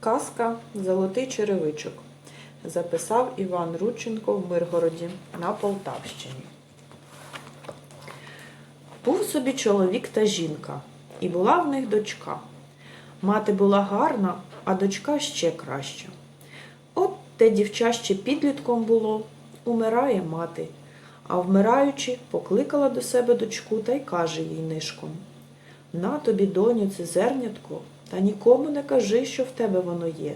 Казка Золотий черевичок записав Іван Рудченко в Миргороді на Полтавщині. Був собі чоловік та жінка, і була в них дочка. Мати була гарна, а дочка ще краща. От те дівча ще підлітком було, умирає мати, а вмираючи, покликала до себе дочку та й каже їй нишком На тобі, доню, це зернятко, та нікому не кажи, що в тебе воно є.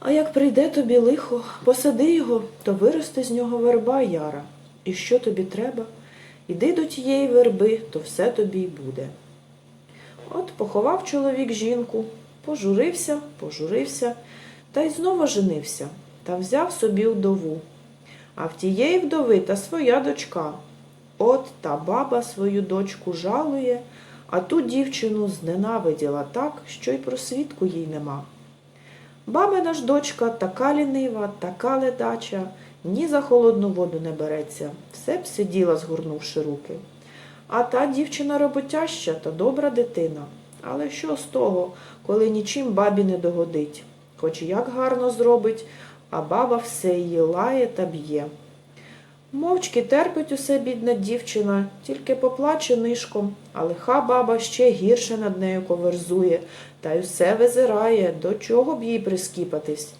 А як прийде тобі лихо, посади його, то виросте з нього верба яра. І що тобі треба? Іди до тієї верби, то все тобі й буде. От поховав чоловік жінку, пожурився, пожурився, та й знову женився, та взяв собі вдову. А в тієї вдови та своя дочка. От та баба свою дочку жалує, а ту дівчину зненавиділа так, що й про свідку їй нема. Бабина ж дочка така лінива, така ледача, ні за холодну воду не береться, все б сиділа, згорнувши руки. А та дівчина роботяща та добра дитина. Але що з того, коли нічим бабі не догодить? Хоч як гарно зробить, а баба все її лає та б'є. Мовчки терпить усе бідна дівчина, тільки поплаче нишком, а лиха баба ще гірше над нею коверзує, та й усе визирає, до чого б їй прискіпатись.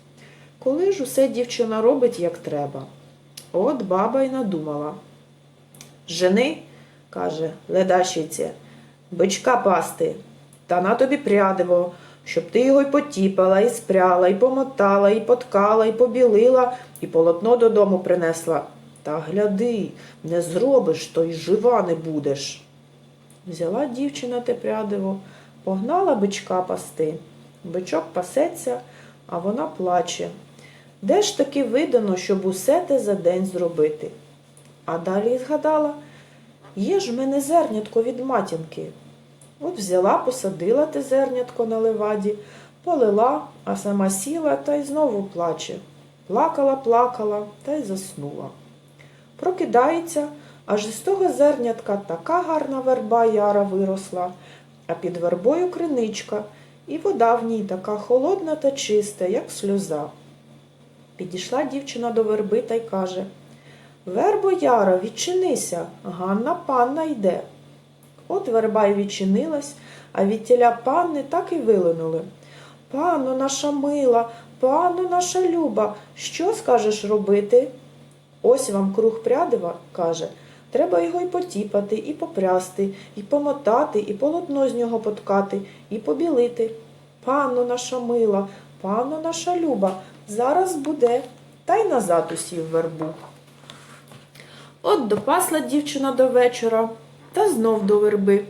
Коли ж усе дівчина робить, як треба. От баба й надумала. Жени, каже ледащице, бичка пасти, та на тобі прядиво, щоб ти його й потіпала, і спряла, і помотала, і поткала, і побілила, і полотно додому принесла. Та гляди, не зробиш, то й жива не будеш. Взяла дівчина те прядиво, погнала бичка пасти. Бичок пасеться, а вона плаче. Де ж таки видано, щоб усе те за день зробити? А далі згадала, є ж в мене зернятко від матінки. От взяла, посадила те зернятко на леваді, полила, а сама сіла та й знову плаче. Плакала, плакала та й заснула. Прокидається, аж із того зернятка така гарна верба яра виросла, а під вербою криничка, і вода в ній така холодна та чиста, як сльоза. Підійшла дівчина до верби та й каже Вербо яра, відчинися, Ганна панна йде. От верба й відчинилась, а від тіля панни так і вилинули. Панно наша мила, панно наша люба, що скажеш робити? Ось вам круг прядива, каже, треба його й потіпати, і попрясти, і помотати, і полотно з нього поткати, і побілити. Панно наша мила, панно наша люба, зараз буде, та й назад усів вербу. От допасла дівчина до вечора, та знов до верби.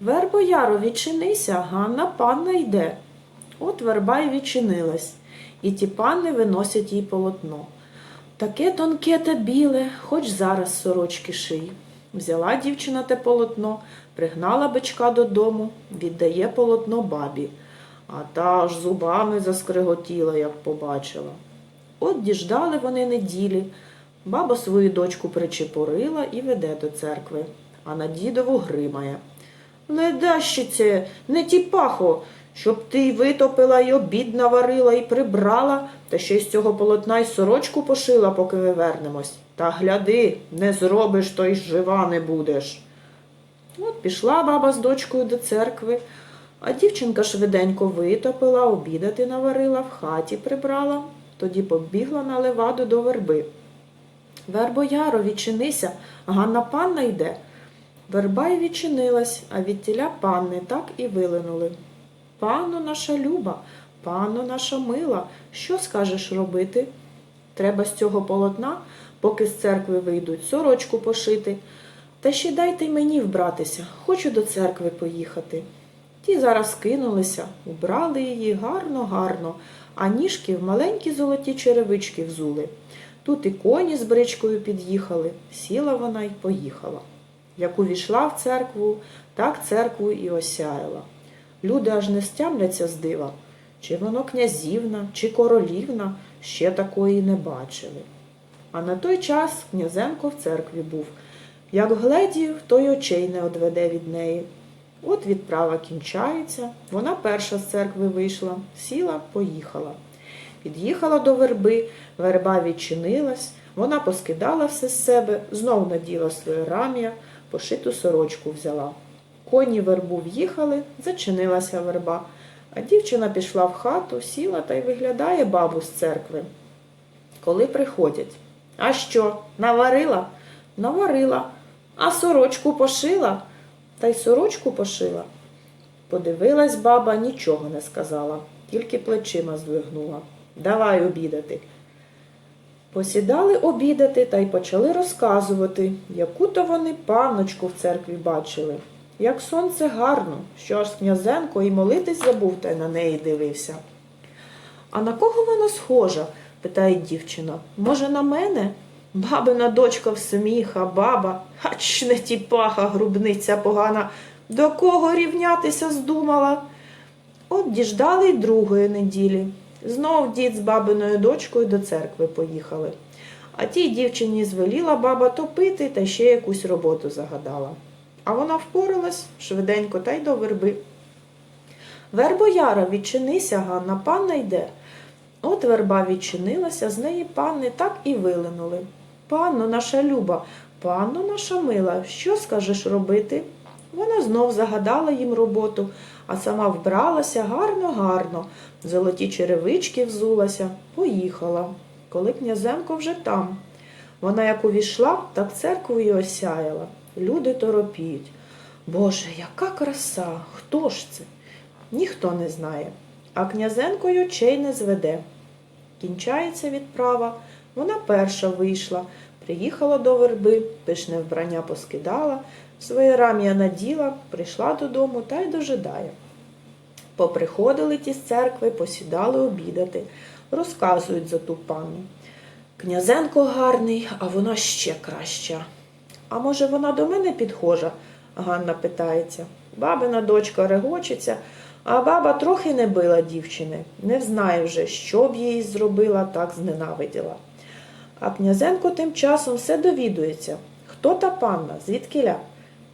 Вербо яро, відчинися, Ганна панна йде. От верба й відчинилась, і ті панни виносять їй полотно. Таке тонке та біле, хоч зараз сорочки ший. Взяла дівчина те полотно, пригнала бичка додому, віддає полотно бабі, а та аж зубами заскриготіла, як побачила. От діждали вони неділі. Баба свою дочку причепорила і веде до церкви, а на дідову гримає. Ледащице, не тіпахо, щоб ти й витопила, й обід наварила, і прибрала, та ще з цього полотна й сорочку пошила, поки ми вернемось. Та гляди, не зробиш, то й жива не будеш. От пішла баба з дочкою до церкви, а дівчинка швиденько витопила, обідати наварила, в хаті прибрала, тоді побігла на леваду до верби. Вербо яро, відчинися, Ганна панна йде. Верба й відчинилась, а від тіля панни так і вилинули. Панно наша люба, панно наша мила, що скажеш робити? Треба з цього полотна, поки з церкви вийдуть, сорочку пошити. Та ще дайте мені вбратися, хочу до церкви поїхати. Ті зараз кинулися, убрали її гарно-гарно, а ніжки в маленькі золоті черевички взули. Тут і коні з бричкою під'їхали, сіла вона й поїхала. Як увійшла в церкву, так церкву і осяяла. Люди аж не стямляться з дива, чи воно князівна, чи королівна, ще такої не бачили. А на той час князенко в церкві був. Як гледів, то й очей не одведе від неї. От відправа кінчається. Вона перша з церкви вийшла, сіла, поїхала. Під'їхала до верби, верба відчинилась, вона поскидала все з себе, знов наділа своє рам'я, пошиту сорочку взяла. Коні вербу в'їхали, зачинилася верба, а дівчина пішла в хату, сіла та й виглядає бабу з церкви. Коли приходять. А що, наварила? Наварила. А сорочку пошила? Та й сорочку пошила. Подивилась баба, нічого не сказала, тільки плечима здвигнула. Давай обідати. Посідали обідати та й почали розказувати, яку то вони панночку в церкві бачили. Як сонце гарно, що аж князенко і молитись забув та й на неї дивився. А на кого вона схожа? питає дівчина. Може, на мене? Бабина дочка в сміха, баба, ач не тіпаха, грубниця погана. До кого рівнятися здумала? От діждали й другої неділі. Знов дід з бабиною дочкою до церкви поїхали. А тій дівчині звеліла баба топити та ще якусь роботу загадала. А вона впоралась швиденько та й до верби. Вербо Яра, відчинися, Ганна, панна йде. От верба відчинилася, з неї панни так і вилинули. Панно наша люба, панно наша мила, що скажеш робити? Вона знов загадала їм роботу, а сама вбралася гарно-гарно, золоті черевички взулася, поїхала, коли князенко вже там. Вона як увійшла, так церкву й осяяла. Люди торопіють. Боже, яка краса! Хто ж це? Ніхто не знає, а князенко й очей не зведе. Кінчається відправа, вона перша вийшла, приїхала до верби, пишне вбрання поскидала, своє рам'я наділа, прийшла додому та й дожидає. Поприходили ті з церкви, посідали обідати, розказують за ту панну. Князенко гарний, а вона ще краща. А може, вона до мене підхожа? Ганна питається. Бабина дочка регочеться, а баба трохи не била дівчини. Не знає вже, що б їй зробила, так зненавиділа. А князенко тим часом все довідується. Хто та панна, звідкиля?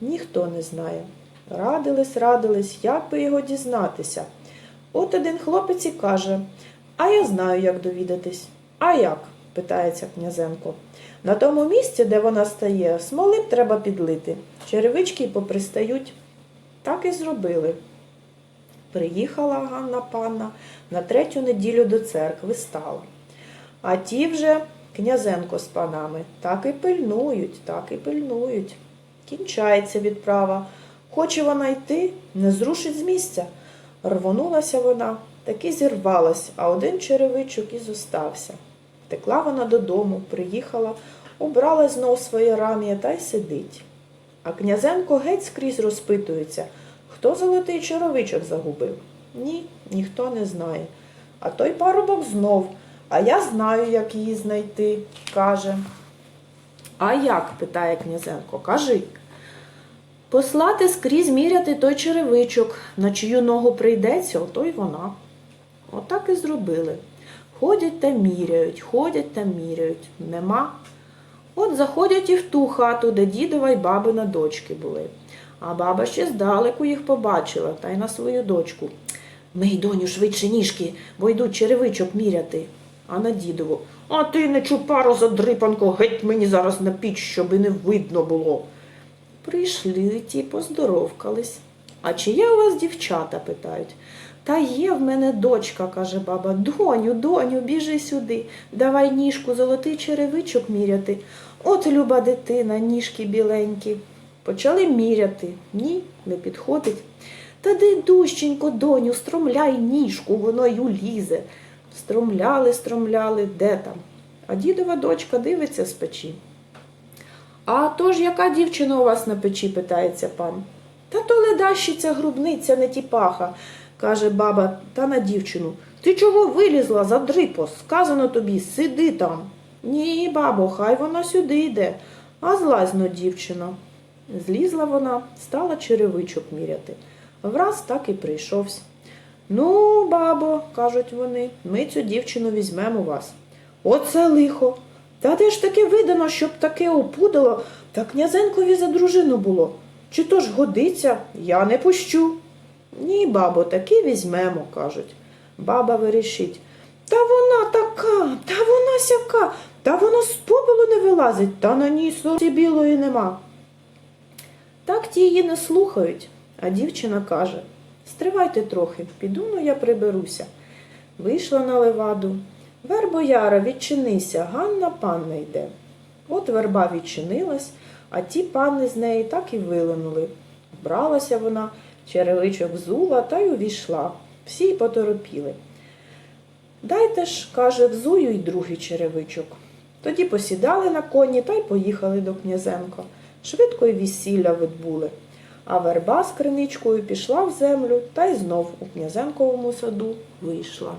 Ніхто не знає. Радились, радились, як би його дізнатися. От один хлопець і каже, а я знаю, як довідатись. А як? Питається князенко. На тому місці, де вона стає, смоли б треба підлити. Черевички попристають. Так і зробили. Приїхала Ганна панна на третю неділю до церкви стала. А ті вже князенко з панами так і пильнують, так і пильнують. Кінчається відправа. Хоче вона йти, не зрушить з місця. Рвонулася вона, таки зірвалась, а один черевичок і зостався. Текла вона додому, приїхала, убрала знов своє рам'я та й сидить. А князенко геть скрізь розпитується, хто золотий черевичок загубив. Ні, ніхто не знає. А той парубок знов, а я знаю, як її знайти, каже. А як? питає князенко, кажи. Послати скрізь міряти той черевичок, на чию ногу прийдеться, ото й вона. Отак і зробили. Ходять та міряють, ходять та міряють. Нема. От заходять і в ту хату, де дідова й бабина дочки були. А баба ще здалеку їх побачила та й на свою дочку. Мий, доню, швидше ніжки, бо йдуть черевичок міряти. А на дідову. А ти не чупаро задрипанко, геть мені зараз на піч, щоби не видно було. Прийшли ті, поздоровкались. А чи є у вас дівчата? питають. Та є в мене дочка, каже баба. Доню, доню, біжи сюди. Давай ніжку золотий черевичок міряти. От люба дитина, ніжки біленькі. Почали міряти. Ні, не підходить. Та де дужченько, доню, стромляй ніжку, воно й улізе. Стромляли, стромляли, де там? А дідова дочка дивиться з печі. А то ж яка дівчина у вас на печі? питається пан. Та то ледащиця грубниця, не тіпаха, каже баба та на дівчину. Ти чого вилізла за дрипо? Сказано тобі, сиди там. Ні, бабо, хай вона сюди йде. А злазьно дівчина. Злізла вона, стала черевичок міряти. Враз так і прийшовся. Ну, бабо, кажуть вони, ми цю дівчину візьмемо вас. Оце лихо. Та де ж таки видано, щоб таке опудало, та князенкові за дружину було. Чи то ж годиться, я не пущу. Ні, бабо, таки візьмемо, кажуть. Баба вирішить. Та вона така, та вона сяка, та вона з попелу не вилазить, та на ній сорці білої нема. Так ті її не слухають, а дівчина каже Стривайте трохи, піду ну я приберуся. Вийшла на леваду. Вербо Яра, відчинися, Ганна панна йде. От верба відчинилась, а ті панни з неї так і вилинули. Вбралася вона, черевичок взула та й увійшла. Всі й поторопіли. Дайте ж, каже, взую й другий черевичок. Тоді посідали на коні та й поїхали до князенка. Швидко й весілля відбули. А верба з криничкою пішла в землю та й знов у князенковому саду вийшла.